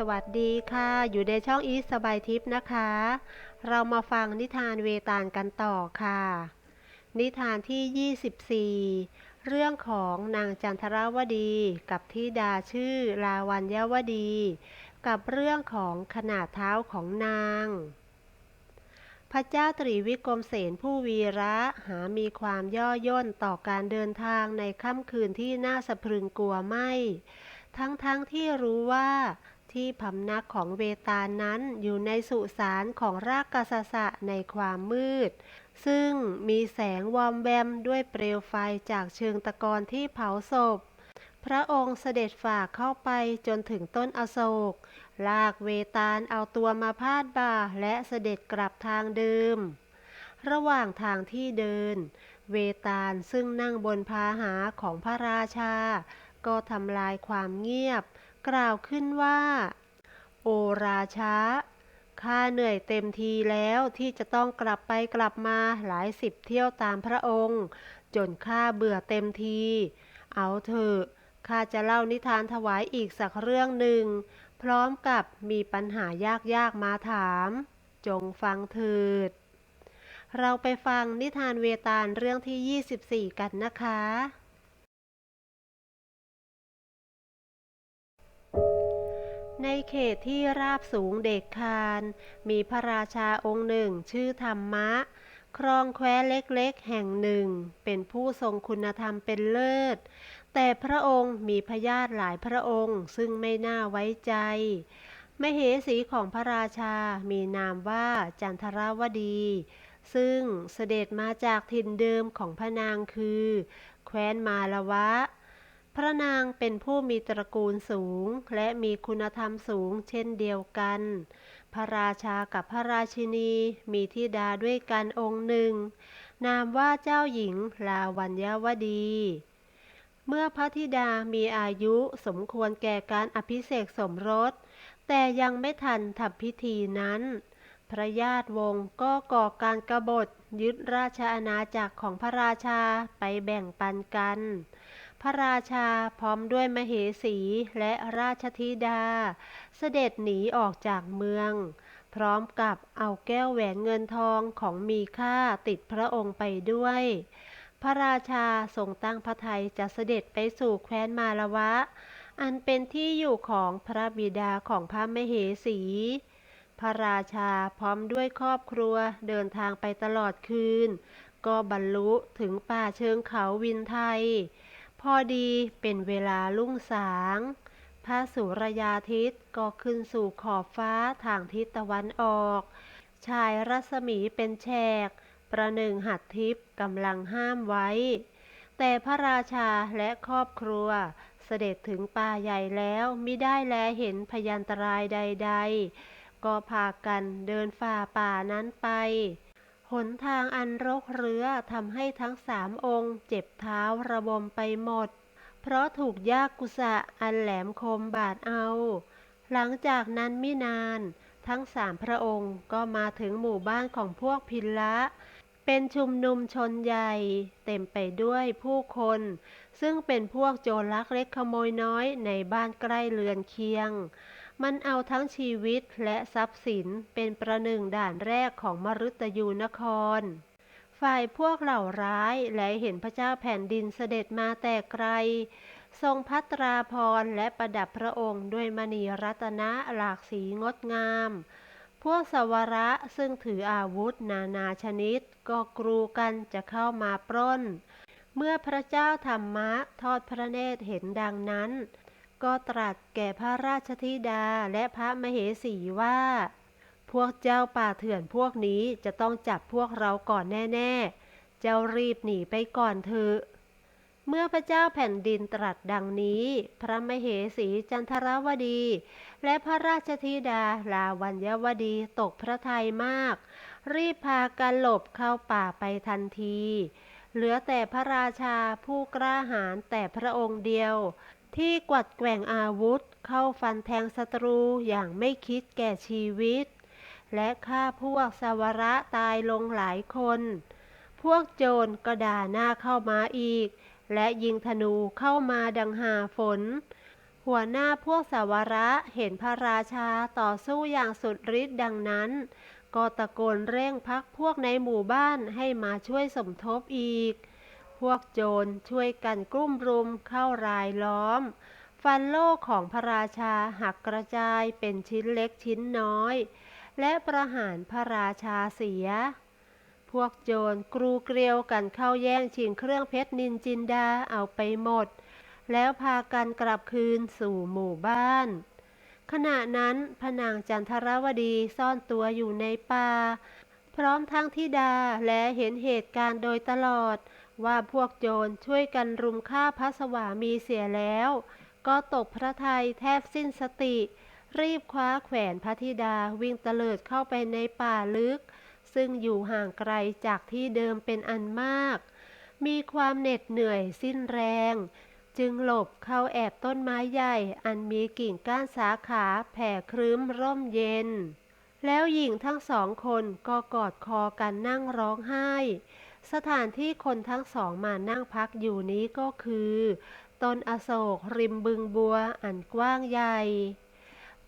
สวัสดีค่ะ อยู่ในช่องอีสสบายทิพย์นะคะ เรามาฟังนิทานเวตาลกันต่อค่ะ นิทานที่ 24 เรื่องของนางจันทราวดีกับทิดาชื่อลาวัญยวดี กับเรื่องของขนาดเท้าของนาง พระเจ้าตรีวิกรมเสนผู้วีระหามีความย่อย่นต่อการเดินทางในค่ำคืนที่น่าสะพรึงกลัวไม่ทั้งๆทที่รู้ว่า ที่พำนักของเวตาลนั้นอยู่ในสุสานของรากกสสะในความมืด ซึ่งมีแสงวอมแวมด้วยเปลวไฟจากเชิงตะกอนที่เผาศพ พระองค์เสด็จฝ่าเข้าไปจนถึงต้นอโศก ลากเวตาลเอาตัวมาพาดบ่าและเสด็จกลับทางเดิม ระหว่างทางที่เดิน เวตาลซึ่งนั่งบนพาหาของพระราชา ก็ทำลายความเงียบ กล่าวขึ้นว่า โอราชาข้าเหนื่อยเต็มทีแล้วที่จะต้องกลับไปกลับมาหลายสิบเที่ยวตามพระองค์ จนข้าเบื่อเต็มที เอาเถอะข้าจะเล่านิทานถวายอีกสักเรื่องหนึ่ง พร้อมกับมีปัญหายากๆมาถาม จงฟังเถิด เราไปฟังนิทานเวตาลเรื่องที่ 24 กันนะคะ ในเขตที่ราบสูงเด็กคารมีพระราชาองค์หนึ่งชื่อธรรมะ ครองแคว้เล็กๆ แห่งหนึ่ง เป็นผู้ทรงคุณธรรมเป็นเลิศ แต่พระองค์มีพญาติหลายพระองค์ซึ่งไม่น่าไว้ใจมเหสีของพระราชา มีนามว่าจันทราวดี ซึ่งเสด็จมาจากถิ่นเดิมของพระนางคือ แคว้นมาละวะ พระนางเป็นผู้มีตระกูลสูงและมีคุณธรรมสูงเช่นเดียวกัน พระราชากับพระราชินีมีธิดาด้วยกันองค์หนึ่ง นามว่าเจ้าหญิงลาวัญยวดี เมื่อพระธิดามีอายุสมควรแก่การอภิเษกสมรส แต่ยังไม่ทันทำพิธีนั้น พระญาติวงศ์ก็ก่อการกบฏยึดราชอาณาจักรของพระราชาไปแบ่งปันกัน พระราชาพร้อมด้วยมเหสีและราชธิดา เสด็จหนีออกจากเมือง พร้อมกับเอาแก้วแหวนเงินทองของมีค่าติดพระองค์ไปด้วย พระราชาทรงตั้งพระทัยจะเสด็จไปสู่แคว้นมาละวะ อันเป็นที่อยู่ของพระบิดาของพระมเหสี พระราชาพร้อมด้วยครอบครัวเดินทางไปตลอดคืน ก็บรรลุถึงป่าเชิงเขาวินไทย อดีเป็นเวลาลุ่งสางพระสุรยาทิตก็ขึ้นสู่ขอบฟ้าทางทิศตะวันออก ชายรัศมีเป็นแฉก ประหนึ่งหัดทิพย์กำลังห้ามไว้ แต่พระราชาและครอบครัวเสด็จถึงป่าใหญ่แล้วมิได้แลเห็นพยันตรายใด ๆ ก็พากันเดินฝ่าป่านั้นไป หนทางอันรกเรือทำให้ทั้งสามองค์ เจ็บเท้าระบมไปหมด เพราะถูกยากกุสะอันแหลมคมบาดเอา หลังจากนั้นไม่นาน ทั้งสามพระองค์ก็มาถึงหมู่บ้านของพวกพินละเป็นชุมนุมชนใหญ่ เต็มไปด้วยผู้คน ซึ่งเป็นพวกโจรลักเล็กขโมยน้อยในบ้านใกล้เรือนเคียง มันเอาทั้งชีวิตและทรัพย์สินเป็นประหนึ่งด่านแรกของมฤตยูนคร ฝ่ายพวกเหล่าร้ายและเห็นพระเจ้าแผ่นดินเสด็จมาแต่ไกล ทรงพัตราพรและประดับพระองค์ด้วยมณีรัตนะหลากสีงดงาม พวกสวระซึ่งถืออาวุธนานาชนิด ก็กรูกันจะเข้ามาปล้น เมื่อพระเจ้าธรรมะทอดพระเนตรเห็นดังนั้น ก็ตรัสแก่พระราชธิดาและพระมเหสีว่า พวกเจ้าป่าเถื่อนพวกนี้จะต้องจับพวกเราก่อนแน่ๆ เจ้ารีบหนีไปก่อนเถอะเมื่อพระเจ้าแผ่นดินตรัสดังนี้ พระมเหสีจันทรวดี และพระราชธิดาลาวัญยวดีตกพระทัยมาก รีบพากันหลบเข้าป่าไปทันที เหลือแต่พระราชาผู้กล้าหาญแต่พระองค์เดียว ที่กวัดแกว่งอาวุธ เข้าฟันแทงศัตรูอย่างไม่คิดแก่ชีวิต และฆ่าพวกสวระตายลงหลายคน พวกโจรก็ด่าหน้าเข้ามาอีก และยิงธนูเข้ามาดังหาฝน หัวหน้าพวกสาวระเห็นพระราชาต่อสู้อย่างสุดฤทธิ์ดังนั้น ก็ตะโกนเร่งพักพวกในหมู่บ้านให้มาช่วยสมทบอีก พวกโจรช่วยกันกลุ่มรุมเข้ารายล้อม ฟันโล่ของพระราชาหักกระจายเป็นชิ้นเล็กชิ้นน้อย และประหารพระราชาเสีย พวกโจรกรูเกลียวกันเข้าแย่งชิงเครื่องเพชรนินจินดาเอาไปหมด แล้วพากันกลับคืนสู่หมู่บ้านขณะนั้นพนางจันทรวดีซ่อนตัวอยู่ในป่า พร้อมทั้งธิดาและเห็นเหตุการณ์โดยตลอด ว่าพวกโจรช่วยกันรุมฆ่าพระสวามีเสียแล้ว ก็ตกพระทัยแทบสิ้นสติ รีบคว้าแขวนพระธิดาวิ่งเตลิดเข้าไปในป่าลึก ซึ่งอยู่ห่างไกลจากที่เดิมเป็นอันมาก มีความเหน็ดเหนื่อยสิ้นแรง จึงหลบเข้าแอบต้นไม้ใหญ่ อันมีกิ่งก้านสาขาแผ่ครึ้มร่มเย็น แล้วหญิงทั้งสองคนก็กอดคอกันนั่งร้องไห้ สถานที่คนทั้งสองมานั่งพักอยู่นี้ก็คือต้นอโศกริมบึงบัวอันกว้างใหญ่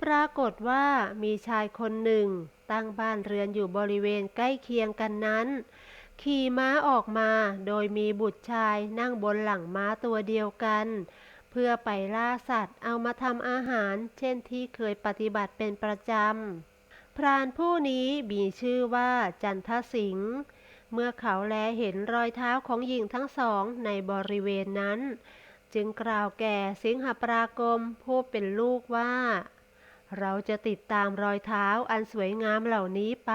ปรากฏว่ามีชายคนหนึ่ง ตั้งบ้านเรือนอยู่บริเวณใกล้เคียงกันนั้น ขี่ม้าออกมาโดยมีบุตรชายนั่งบนหลังม้าตัวเดียวกัน เพื่อไปล่าสัตว์เอามาทำอาหาร เช่นที่เคยปฏิบัติเป็นประจำ พรานผู้นี้มีชื่อว่าจันทสิงห์ เมื่อเขาแลเห็นรอยเท้าของหญิงทั้งสองในบริเวณนั้น จึงกล่าวแก่สิงหปรากรมผู้เป็นลูกว่า เราจะติดตามรอยเท้าอันสวยงามเหล่านี้ไป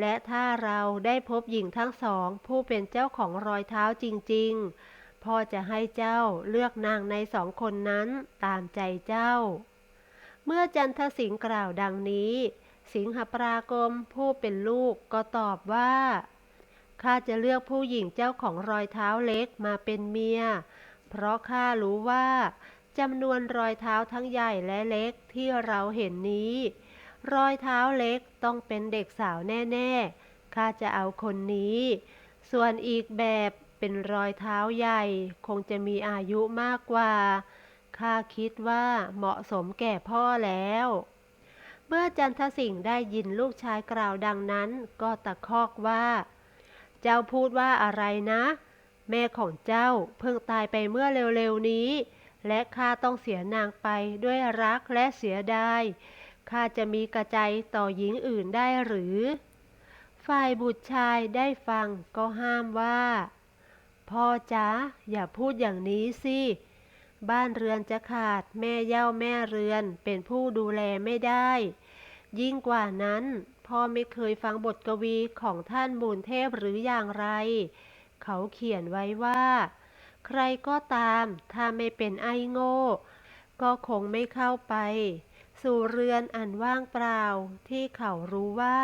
และถ้าเราได้พบหญิงทั้งสองผู้เป็นเจ้าของรอยเท้าจริง ๆ พ่อจะให้เจ้าเลือกนางในสองคนนั้นตามใจเจ้า เมื่อจันทสิงห์กล่าวดังนี้ สิงหปรากรมผู้เป็นลูกก็ตอบว่า ข้าจะเลือกผู้หญิงเจ้าของรอยเท้าเล็กมาเป็นเมีย เพราะข้ารู้ว่าจำนวนรอยเท้าทั้งใหญ่และเล็กที่เราเห็นนี้ รอยเท้าเล็กต้องเป็นเด็กสาวแน่ๆข้าจะเอาคนนี้ ส่วนอีกแบบเป็นรอยเท้าใหญ่ คงจะมีอายุมากกว่าข้าคิดว่าเหมาะสมแก่พ่อแล้ว เมื่อจันทสิงห์ได้ยินลูกชายกล่าวดังนั้น ก็ตะคอกว่า เจ้าพูดว่าอะไรนะ แม่ของเจ้าเพิ่งตายไปเมื่อเร็วๆนี้ และข้าต้องเสียนางไปด้วยรักและเสียดายข้าจะมีกระใจต่อหญิงอื่นได้หรือ ฝ่ายบุตรชายได้ฟังก็ห้ามว่า พ่อจ๊ะอย่าพูดอย่างนี้สิ บ้านเรือนจะขาดแม่เย่าแม่เรือนเป็นผู้ดูแลไม่ได้ ยิ่งกว่านั้น พ่อไม่เคยฟังบทกวีของท่านบุญเทพหรืออย่างไร เขาเขียนไว้ว่า ใครก็ตามถ้าไม่เป็นไอ้โง่ ก็คงไม่เข้าไป สู่เรือนอันว่างเปล่าที่เขารู้ว่า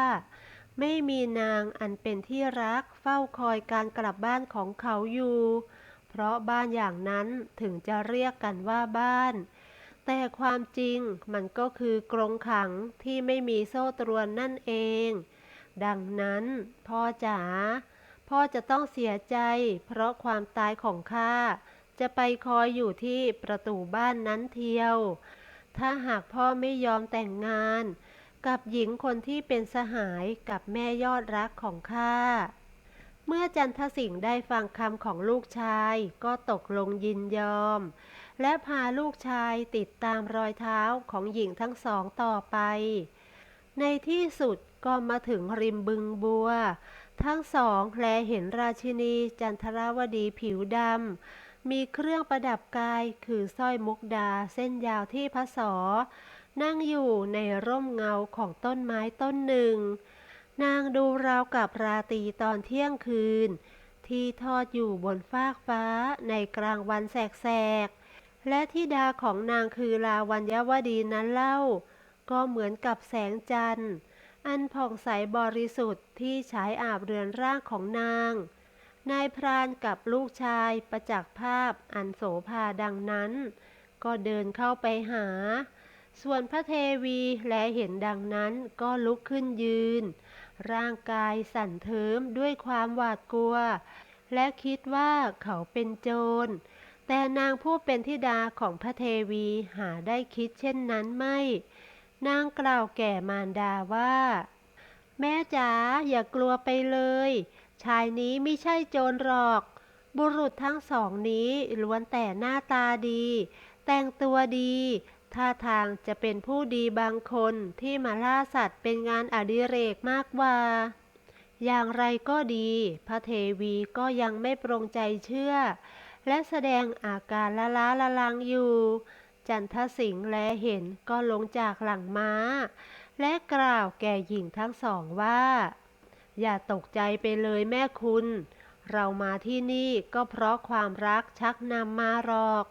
ไม่มีนางอันเป็นที่รักเฝ้าคอยการกลับบ้านของเขาอยู่ เพราะบ้านอย่างนั้นถึงจะเรียกกันว่าบ้าน แต่ความจริงมันก็คือกรงขังที่ไม่มีโซ่ตรวนนั่นเอง ดังนั้นพ่อจ๋าพ่อจะต้องเสียใจ เพราะความตายของข้าจะไปคอยอยู่ที่ประตูบ้านนั้นเทียว ถ้าหากพ่อไม่ยอมแต่งงาน กับหญิงคนที่เป็นสหายกับแม่ยอดรักของข้าเมื่อจันทสิงห์ได้ฟังคำของลูกชายก็ตกลงยินยอม และพาลูกชายติดตามรอยเท้าของหญิงทั้งสองต่อไป ในที่สุดก็มาถึงริมบึงบัว ทั้งสองแลเห็นราชินีจันทราวดีผิวดำ มีเครื่องประดับกายคือสร้อยมุกดาเส้นยาวที่พระศอนั่งอยู่ในร่มเงาของต้นไม้ต้นหนึ่ง นางดูราวกับราตรีตอนเที่ยงคืน ที่ทอดอยู่บนฟากฟ้าในกลางวันแสกๆ และที่ดาของนางคือลาวัญยวดีนั้นเล่า ก็เหมือนกับแสงจันทร์ อันผ่องใสบริสุทธิ์ที่ฉายอาบเรือนร่างของนาง นายพรานกับลูกชายประจักษ์ภาพอันโสภาดังนั้น ก็เดินเข้าไปหา ส่วนพระเทวีและเห็นดังนั้นก็ลุกขึ้นยืน ร่างกายสั่นเทิมด้วยความหวาดกลัว และคิดว่าเขาเป็นโจร แต่นางผู้เป็นธิดาของพระเทวีหาได้คิดเช่นนั้นไม่ นางกล่าวแก่มารดาว่า แม่จ๋าอย่ากลัวไปเลย ชายนี้ไม่ใช่โจรหรอก บุรุษทั้งสองนี้ล้วนแต่หน้าตาดี แต่งตัวดีท่าทางจะเป็นผู้ดีบางคนที่มาล่าสัตว์เป็นงานอดิเรกมากกว่า อย่างไรก็ดี พระเทวีก็ยังไม่ปรงใจเชื่อ และแสดงอาการละล้าละลังอยู่ จันทสิงห์แลเห็นก็ลงจากหลังม้า และกล่าวแก่หญิงทั้งสองว่า อย่าตกใจไปเลยแม่คุณ เรามาที่นี่ก็เพราะความรักชักนำมาหรอก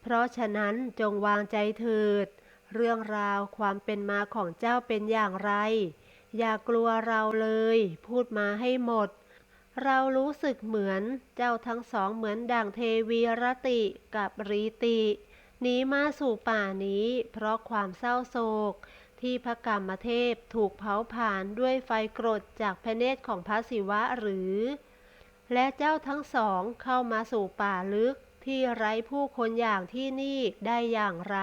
เพราะฉะนั้นจงวางใจเถิด เรื่องราวความเป็นมาของเจ้าเป็นอย่างไร อย่ากลัวเราเลย พูดมาให้หมด เรารู้สึกเหมือนเจ้าทั้งสองเหมือนดั่งเทวีรติกับรีติหนีมาสู่ป่านี้ เพราะความเศร้าโศก ที่พระกรรมเทพถูกเผาผลาญด้วยไฟกรดจากพระเนตรของพระศิวะหรือ และเจ้าทั้งสองเข้ามาสู่ป่าลึกที่ไร้ผู้คนอย่างที่นี่ได้อย่างไร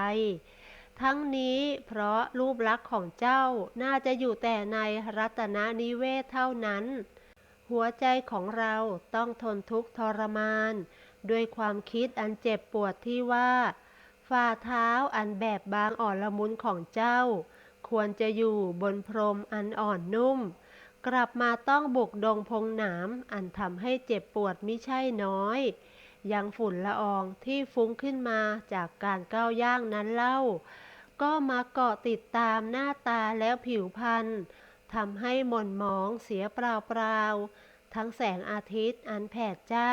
ทั้งนี้เพราะรูปลักษณ์ของเจ้าน่าจะอยู่แต่ในรัตนนิเวศเท่านั้น หัวใจของเราต้องทนทุกข์ทรมาน ด้วยความคิดอันเจ็บปวดที่ว่า ฝ่าเท้าอันแบบบางอ่อนละมุนของเจ้า ควรจะอยู่บนพรมอันอ่อนนุ่ม กลับมาต้องบุกดงพงหนามอันทำให้เจ็บปวดมิใช่น้อย ยังฝุ่นละอองที่ฟุ้งขึ้นมาจากการก้าวย่างนั้นเล่า ก็มาเกาะติดตามหน้าตาแล้วผิวพรรณ ทำให้หม่นหมองเสียเปล่าๆ ทั้งแสงอาทิตย์อันแผดจ้า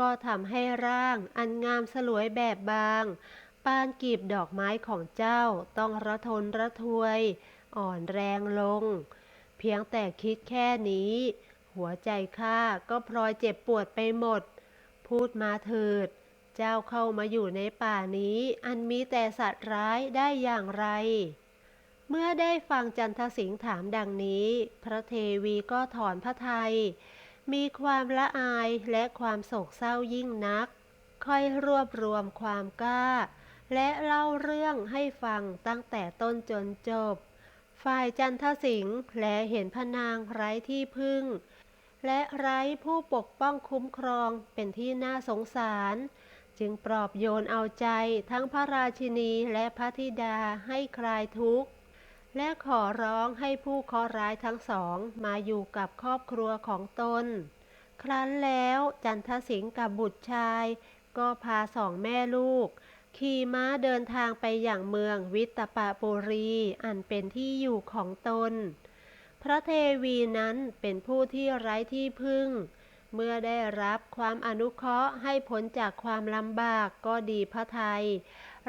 ก็ทำให้ร่างอันงามสลวยแบบบาง ปานกีบดอกไม้ของเจ้าต้องระทนระทวย อ่อนแรงลง เพียงแต่คิดแค่นี้ หัวใจข้าก็พลอยเจ็บปวดไปหมด พูดมาเถิด เจ้าเข้ามาอยู่ในป่านี้ อันมีแต่สัตว์ร้ายได้อย่างไร เมื่อได้ฟังจันทสิงห์ถามดังนี้ พระเทวีก็ถอนพระทยัยมีความละอายและความโศกเศร้ายิ่งนัก ค่อยรวบรวมความกล้า และเล่าเรื่องให้ฟังตั้งแต่ต้นจนจบ ฝ่ายจันทสิงห์แลเห็นพนางไร้ที่พึ่ง และไร้ผู้ปกป้องคุ้มครองเป็นที่น่าสงสารจึงปลอบโยนเอาใจทั้งพระราชินีและพระธิดาให้คลายทุกข์ และขอร้องให้ผู้เคราะห์ร้ายทั้งสองมาอยู่กับครอบครัวของตน ครั้นแล้วจันทสิงห์กับบุตรชาย ก็พาสองแม่ลูก ขี่ม้าเดินทางไปอย่างเมืองวิตปะปุรี อันเป็นที่อยู่ของตน พระเทวีนั้นเป็นผู้ที่ไร้ที่พึ่ง เมื่อได้รับความอนุเคราะห์ให้พ้นจากความลำบากก็ดีพระไทย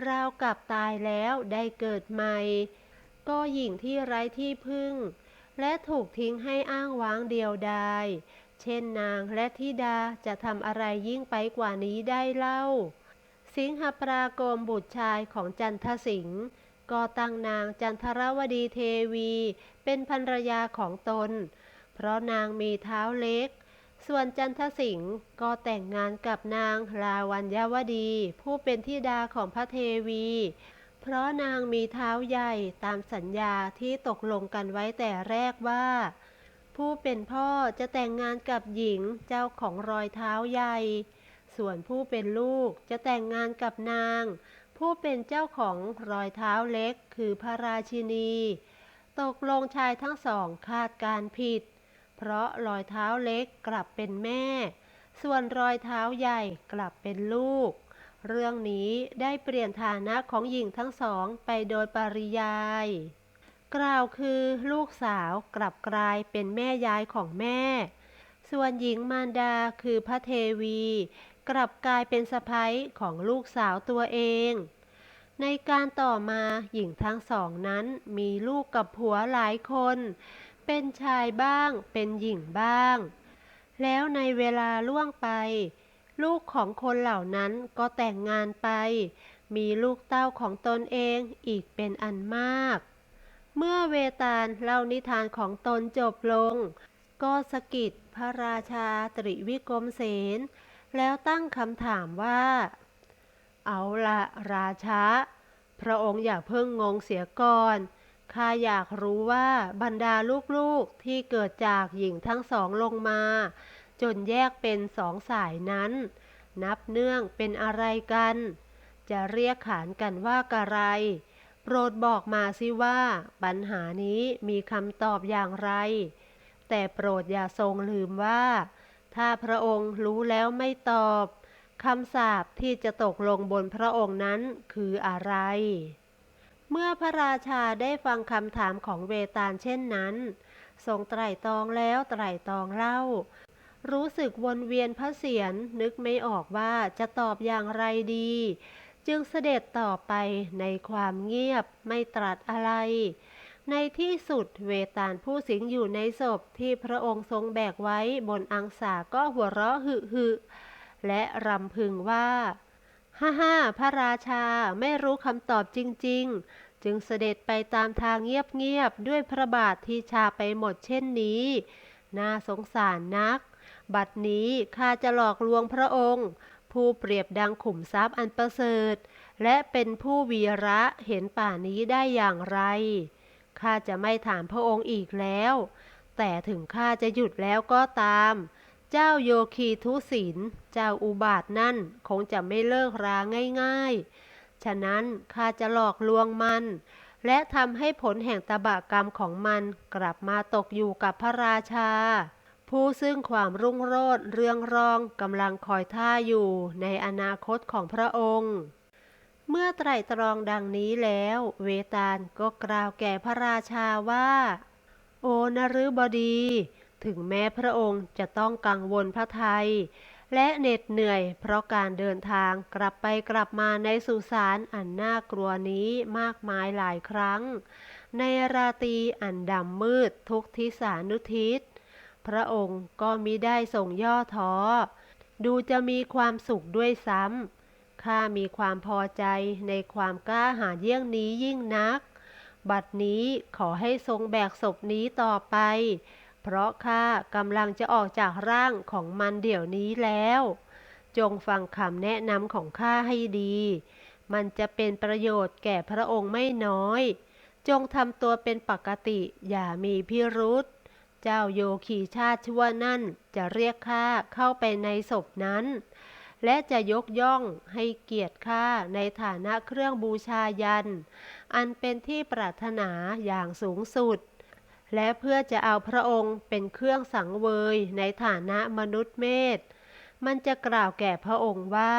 ราวกับตายแล้วได้เกิดใหม่ ก็หญิงที่ไร้ที่พึ่ง และถูกทิ้งให้อ้างว้างเดียวดาย เช่นนางและธิดาจะทำอะไรยิ่งไปกว่านี้ได้เล่า สิงหปรากรมบุตรชายของจันทสิงห์ก็ตั้งนางจันทรวดีเทวี เป็นภรรยาของตน เพราะนางมีเท้าเล็ก ส่วนจันทสิงห์ก็แต่งงานกับนางลาวัญยวดี ผู้เป็นธิดาของพระเทวี เพราะนางมีเท้าใหญ่ตามสัญญาที่ตกลงกันไว้แต่แรกว่า ผู้เป็นพ่อจะแต่งงานกับหญิงเจ้าของรอยเท้าใหญ่ ส่วนผู้เป็นลูกจะแต่งงานกับนาง ผู้เป็นเจ้าของรอยเท้าเล็กคือพระราชินี ตกลงชายทั้งสองคาดการผิด เพราะรอยเท้าเล็กกลับเป็นแม่ ส่วนรอยเท้าใหญ่กลับเป็นลูก เรื่องนี้ได้เปลี่ยนฐานะของหญิงทั้งสองไปโดยปริยาย กล่าวคือลูกสาวกลับกลายเป็นแม่ยายของแม่ ส่วนหญิงมารดาคือพระเทวี กลับกลายเป็นสะพ้ยของลูกสาวตัวเอง ในการต่อมาหญิงทั้งสองนั้นมีลูกกับผัวหลายคน เป็นชายบ้างเป็นหญิงบ้าง แล้วในเวลาล่วงไป ลูกของคนเหล่านั้นก็แต่งงานไป มีลูกเต้าของตนเองอีกเป็นอันมาก เมื่อเวตาลเล่านิทานของตนจบลง ก็สะกิดพระราชาตริวิกรมเสนแล้วตั้งคำถามว่า เอาละราชาพระองค์อย่าเพิ่งงงเสียก่อน ข้าอยากรู้ว่าบรรดาลูกๆที่เกิดจากหญิงทั้งสองลงมา จนแยกเป็นสองสายนั้น นับเนื่องเป็นอะไรกัน จะเรียกขานกันว่ากะไร โปรดบอกมาสิว่า ปัญหานี้มีคำตอบอย่างไร แต่โปรดอย่าทรงลืมว่า ถ้าพระองค์รู้แล้วไม่ตอบคำสาปที่จะตกลงบนพระองค์นั้นคืออะไร เมื่อพระราชาได้ฟังคำถามของเวตาลเช่นนั้น ทรงไตร่ตรองแล้วไตร่ตรองเล่า รู้สึกวนเวียนพระเสียรนึกไม่ออกว่าจะตอบอย่างไรดี จึงเสด็จต่อไปในความเงียบไม่ตรัสอะไร ในที่สุดเวตาลผู้สิงอยู่ในศพที่พระองค์ทรงแบกไว้บนอังสาก็หัวเราะหึหึและรำพึงว่าฮ่าฮ่าพระราชาไม่รู้คำตอบจริง ๆ จึงเสด็จไปตามทางเงียบๆด้วยพระบาทที่ชาไปหมดเช่นนี้ น่าสงสารนัก บัดนี้ข้าจะหลอกลวงพระองค์ ผู้เปรียบดังขุมทรัพย์อันประเสริฐ และเป็นผู้วีระเห็นป่านี้ได้อย่างไรข้าจะไม่ถามพระองค์อีกแล้ว แต่ถึงข้าจะหยุดแล้วก็ตาม เจ้าโยคีทุศิลเจ้าอุบาทนั่นคงจะไม่เลิกราง่ายๆ ฉะนั้นข้าจะหลอกลวงมัน และทำให้ผลแห่งตบะกรรมของมันกลับมาตกอยู่กับพระราชา ผู้ซึ่งความรุ่งโรจน์เรืองรองกำลังคอยท่าอยู่ในอนาคตของพระองค์ เมื่อไตรตรองดังนี้แล้ว เวตาลก็กล่าวแก่พระราชาว่า โอนฤบดี ถึงแม้พระองค์จะต้องกังวลพระไทย และเหน็ดเหนื่อยเพราะการเดินทางกลับไปกลับมาในสุสานอันน่ากลัวนี้มากมายหลายครั้ง ในราตรีอันดำมืดทุกทิศานุทิศ พระองค์ก็มิได้ทรงย่อท้อ ดูจะมีความสุขด้วยซ้ำ ข้ามีความพอใจในความกล้าหาญเยี่ยงนี้ยิ่งนัก บัดนี้ขอให้ทรงแบกศพนี้ต่อไป เพราะข้ากำลังจะออกจากร่างของมันเดี๋ยวนี้แล้ว จงฟังคำแนะนำของข้าให้ดี มันจะเป็นประโยชน์แก่พระองค์ไม่น้อย จงทำตัวเป็นปกติอย่ามีพิรุษ เจ้าโยคีชาติชั่วนั่นจะเรียกข้าเข้าไปในศพนั้น และจะยกย่องให้เกียรติข้าในฐานะเครื่องบูชายัน อันเป็นที่ปรารถนาอย่างสูงสุด และเพื่อจะเอาพระองค์เป็นเครื่องสังเวยในฐานะมนุษย์เมธมันจะกล่าวแก่พระองค์ว่า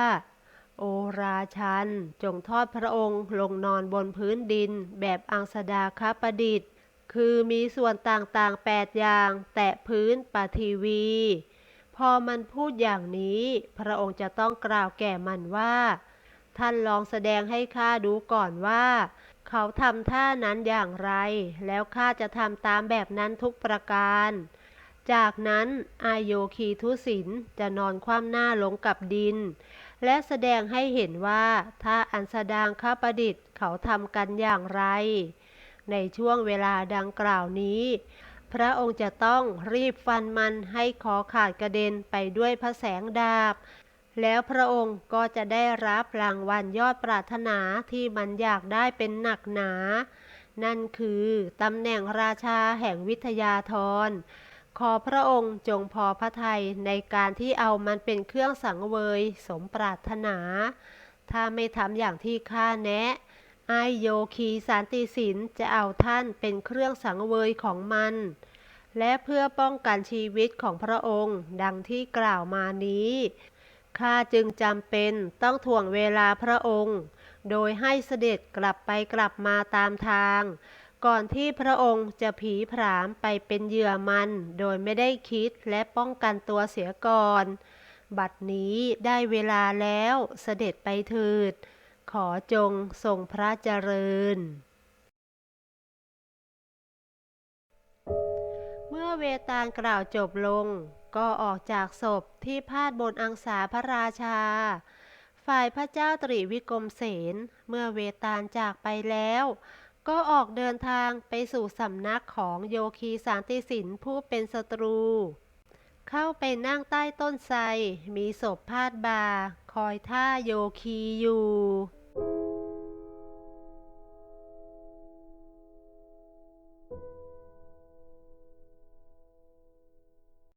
โอราชัน จงทอดพระองค์ลงนอนบนพื้นดินแบบอังสดาคประดิษฐ์ คือมีส่วนต่างๆแปดอย่างแตะพื้นปฐีวี พอมันพูดอย่างนี้ พระองค์จะต้องกล่าวแก่มันว่า ท่านลองแสดงให้ข้าดูก่อนว่า เขาทำท่านั้นอย่างไร แล้วข้าจะทำตามแบบนั้นทุกประการ จากนั้นอายโยคีทุศิลจะนอนคว่ำหน้าลงกับดิน และแสดงให้เห็นว่า ถ้าอันสดางคประดิษฐ์เขาทำกันอย่างไร ในช่วงเวลาดังกล่าวนี้ พระองค์จะต้องรีบฟันมันให้คอขาดกระเด็นไปด้วยพระแสงดาบ แล้วพระองค์ก็จะได้รับรางวัลยอดปรารถนาที่มันอยากได้เป็นหนักหนา นั่นคือตำแหน่งราชาแห่งวิทยาธรขอพระองค์จงพอพระทัยในการที่เอามันเป็นเครื่องสังเวยสมปรารถนา ถ้าไม่ทำอย่างที่ข้าแนะ ไอโยคีสันติสินจะเอาท่านเป็นเครื่องสังเวยของมัน และเพื่อป้องกันชีวิตของพระองค์ ดังที่กล่าวมานี้ข้าจึงจำเป็นต้องถ่วงเวลาพระองค์ โดยให้เสด็จกลับไปกลับมาตามทาง ก่อนที่พระองค์จะผีผรามไปเป็นเหยื่อมัน โดยไม่ได้คิดและป้องกันตัวเสียก่อน บัดนี้ได้เวลาแล้วเสด็จไปเถิด ขอจงทรงพระเจริญ เมื่อเวตาลกล่าวจบลง ก็ออกจากศพที่พาดบนอังสาพระราชา ฝ่ายพระเจ้าตรีวิกรมเสนเมื่อเวตาลจากไปแล้ว ก็ออกเดินทางไปสู่สำนักของโยคีสานติสินผู้เป็นศัตรู เข้าไปนั่งใต้ต้นไทรมีศพพาดบา คอยท่าโยคีอยู่